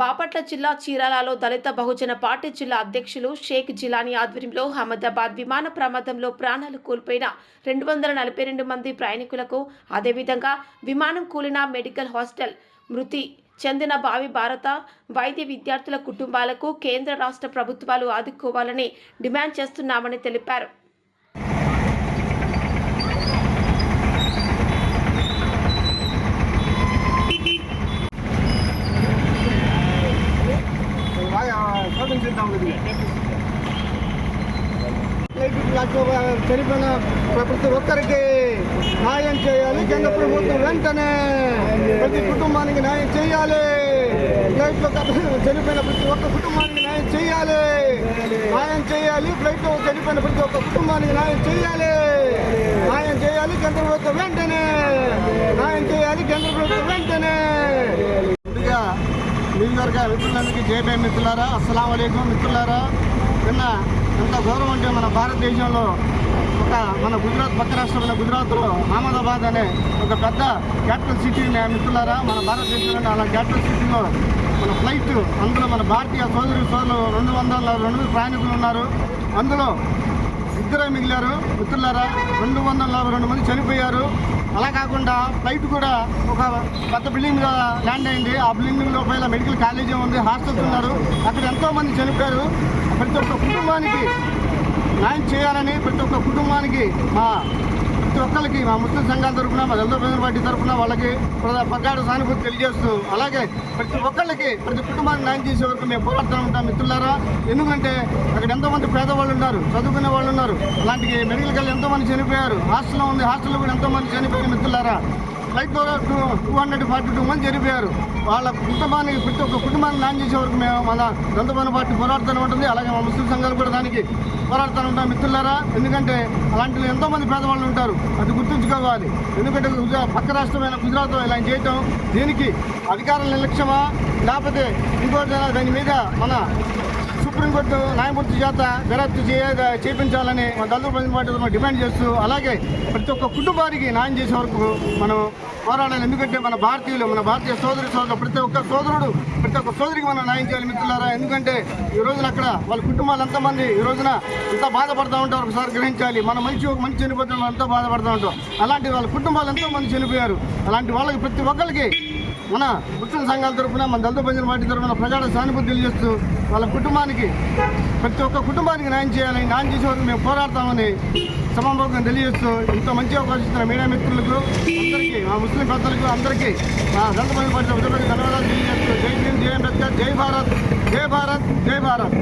బాపట్ల జిల్లా చీరాలలో దళిత బహుజన పార్టీ జిల్లా అధ్యక్షులు షేక్ జిలానీ ఆధ్వర్యంలో అహ్మదాబాద్ విమాన ప్రమాదంలో ప్రాణాలు కోల్పోయిన రెండు వందల నలభై రెండు మంది ప్రయాణికులకు అదేవిధంగా విమానం కూలిన మెడికల్ హాస్టల్ మృతి చెందిన భావి భారత వైద్య విద్యార్థుల కుటుంబాలకు కేంద్ర రాష్ట్ర ప్రభుత్వాలు ఆదుకోవాలని డిమాండ్ చేస్తున్నామని తెలిపారు. చనిపోయిన ప్రతి ఒక్కరికి న్యాయం చేయాలి. కేంద్ర ప్రభుత్వం వెంటనే ప్రతి కుటుంబానికి న్యాయం చేయాలి. ఫ్లైట్లో చనిపోయిన ప్రతి ఒక్క కుటుంబానికి న్యాయం చేయాలి. న్యాయం చేయాలి. ఫ్లైట్లో చనిపోయిన ప్రతి ఒక్క కుటుంబానికి న్యాయం చేయాలి. న్యాయం చేయాలి. కేంద్ర ప్రభుత్వం వెంటనే న్యాయం చేయాలి. కేంద్ర ప్రభుత్వం వెంటనే నియోజకవర్గ మిత్రులందరికీ జేబీ మిత్రులారా అస్సలం అయికం మిత్రులారా. నిన్న ఎంత గౌరవం అంటే మన భారతదేశంలో ఒక మన గుజరాత్ పక్క రాష్ట్రమైన గుజరాత్లో అహ్మదాబాద్ అనే ఒక పెద్ద క్యాపిటల్ సిటీ మిత్రులారా మన భారతదేశంలో అలా క్యాపిటల్ సిటీలో మన ఫ్లైట్ అందులో మన భారతీయ సోదరి సోదరులు రెండు వందల రెండు ప్రయాణికులు ఉన్నారు. అందులో ఇద్దరే మిగిలారు. మిత్రులారా రెండు వందల నలభై రెండు మంది చనిపోయారు. అలా కాకుండా ఫ్లైట్ కూడా ఒక పెద్ద బిల్డింగ్ ల్యాండ్ అయింది. ఆ బిల్డింగ్ లోపల మెడికల్ కాలేజీ ఉంది హాస్టల్స్ ఉన్నారు. అక్కడ ఎంతో మంది చనిపోయారు. ప్రతి ఒక్క కుటుంబానికి న్యాయం చేయాలని ప్రతి ఒక్క కుటుంబానికి మా ప్రతి ఒక్కరికి మా ముస్లిం సంఘాల తరఫున మా దళిత ప్రజల పార్టీ తరఫున వాళ్ళకి ప్ర- సానుభూతి తెలియజేస్తూ అలాగే ప్రతి ఒక్కరికి ప్రతి కుటుంబానికి న్యాయం చేసే వరకు మేము పోరాడుతూ ఉంటాం మిత్రులారా. ఎందుకంటే అక్కడ ఎంతో మంది పేదవాళ్ళు ఉన్నారు చదువుకునే వాళ్ళు ఉన్నారు. అలాంటి మెడికల్ కళ్ళు ఎంతో మంది చనిపోయారు హాస్టల్లో ఉంది హాస్టల్లో కూడా ఎంతో మంది చనిపోయారు మిత్రులారా. Flight two two hundred forty two మంది చనిపోయారు వాళ్ళ కుటుంబానికి ప్రతి ఒక్క కుటుంబాన్ని నాన్ చేసే వరకు మేము మన గంధమైన పార్టీ పోరాడుతూనే ఉంటుంది. అలాగే మా ముస్లిం సంఘాలు కూడా దానికి పోరాడుతూనే ఉంటాం. మిత్రులారా ఎందుకంటే అలాంటి ఎంతోమంది పేదవాళ్ళు ఉంటారు. అది గుర్తుంచుకోవాలి. ఎందుకంటే పక్క రాష్ట్రమైన గుజరాత్ ఇలా చేయటం దీనికి అధికారుల నిర్లక్ష్యమా? లేకపోతే ఇంకోటి దాని మీద మన సుప్రీంకోర్టు న్యాయమూర్తి చేత దర్యాప్తు చేయించాలని మన దళిత ప్రజల పార్టీ మనం డిమాండ్ చేస్తూ అలాగే ప్రతి ఒక్క కుటుంబానికి న్యాయం చేసే వరకు మనం పోరాడాలి. ఎందుకంటే మన భారతీయులు మన భారతీయ సోదరి సోదరులు ప్రతి ఒక్క సోదరుడు ప్రతి ఒక్క సోదరికి మనం న్యాయం చేయాలి మిత్రులారా. ఎందుకంటే ఈ రోజున అక్కడ వాళ్ళ కుటుంబాలు ఎంతమంది ఈ రోజున ఎంత బాధపడుతూ ఉంటారు ఒకసారి గ్రహించాలి. మన మంచి ఒక మంచి చనిపోతున్న మనం ఎంతో బాధపడుతూ ఉంటాం. అలాంటి వాళ్ళ కుటుంబాలు ఎంతో మంది చనిపోయారు? అలాంటి వాళ్ళకి ప్రతి ఒక్కరికి మన ముస్లిం సంఘాల తరఫున మన దళిత ప్రజల పార్టీ తరఫున ప్రగాఢ సానుభూతి తెలియజేస్తూ వాళ్ళ కుటుంబానికి ప్రతి ఒక్క కుటుంబానికి న్యాయం చేయాలని న్యాయం చేసే వరకు మేము పోరాడతామని సమాపకం తెలియజేస్తూ ఇంత మంచి అవకాశం ఇస్తున్న మీడియా మిత్రులకు అందరికీ మా ముస్లిం పెద్దలకు అందరికీ మా దళిత ప్రజల పార్టీ తరఫున ధన్యవాదాలు తెలియజేస్తూ జై భీమ్ జై అంబేద్కర్ జై భారత్ జై భారత్ జై భారత్.